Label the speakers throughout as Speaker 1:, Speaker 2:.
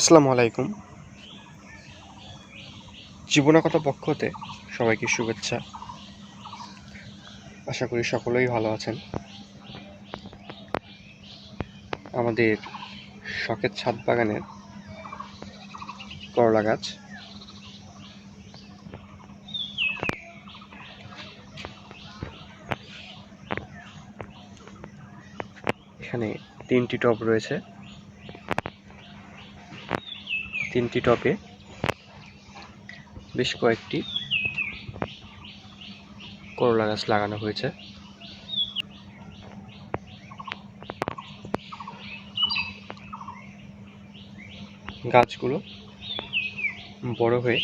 Speaker 1: আসসালামু আলাইকুম। জীবনকথা পক্ষ হতে সবাইকে শুভেচ্ছা। আশা করি সকলেই ভালো আছেন। আমাদের শখের ছাদ বাগানের করলা গাছ। এখানে তিনটি টব রয়েছে। তিনটি টবে বেশ কয়েকটি করলা গাছ লাগানো হয়েছে। গাছগুলো বড় হয়ে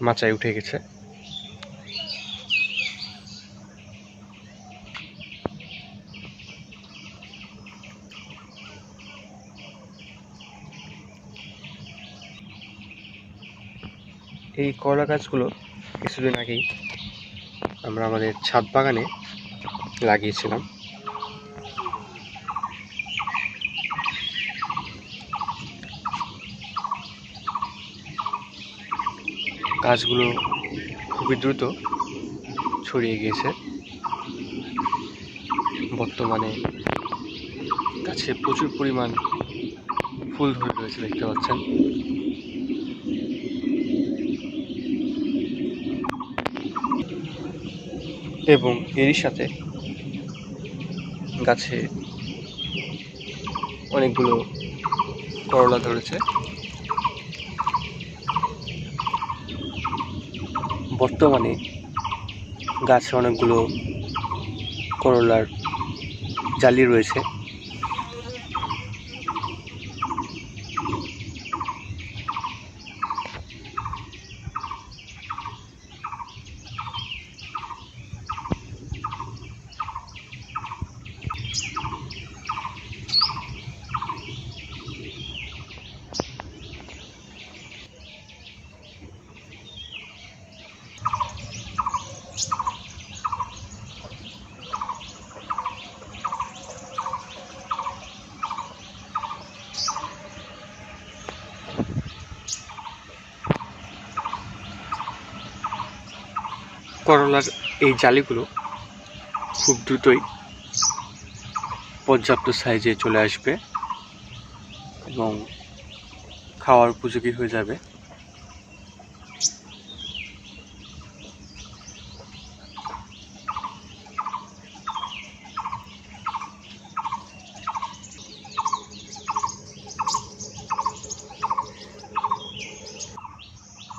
Speaker 1: মাচায় উঠে গেছে। এই করলা গাছগুলো কিছুদিন আগেই আমরা আমাদের ছাদ বাগানে লাগিয়েছিলাম। গাছগুলো খুবই দ্রুত ছড়িয়ে গিয়েছে। বর্তমানে গাছে প্রচুর পরিমাণ ফুল ধরে রয়েছে, দেখতে পাচ্ছেন। এবং এরই সাথে গাছে অনেকগুলো করলা ধরেছে। বর্তমানে গাছে অনেকগুলো করলার জালি রয়েছে। করলার এই জালিগুলো খুব দ্রুতই পর্যাপ্ত সাইজে চলে আসবে এবং খাওয়ার উপযোগী হয়ে যাবে।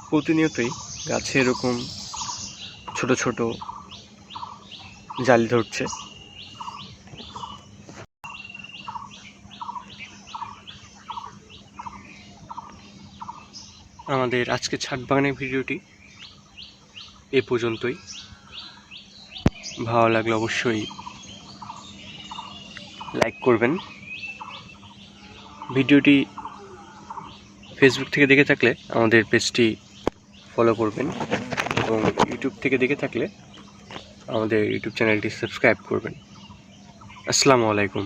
Speaker 1: প্রতিনিয়তই গাছে এরকম ছোট ছোট জালি ধরছে। আমাদের আজকে ছাদ বাগানের ভিডিওটি এ পর্যন্তই। ভালো লাগলে অবশ্যই লাইক করবেন। ভিডিওটি ফেসবুক থেকে দেখে থাকলে আমাদের পেজটি ফলো করবেন। এবং ইউটিউব থেকে দেখে থাকলে আমাদের ইউটিউব চ্যানেলটি সাবস্ক্রাইব করবেন। আসসালামু আলাইকুম।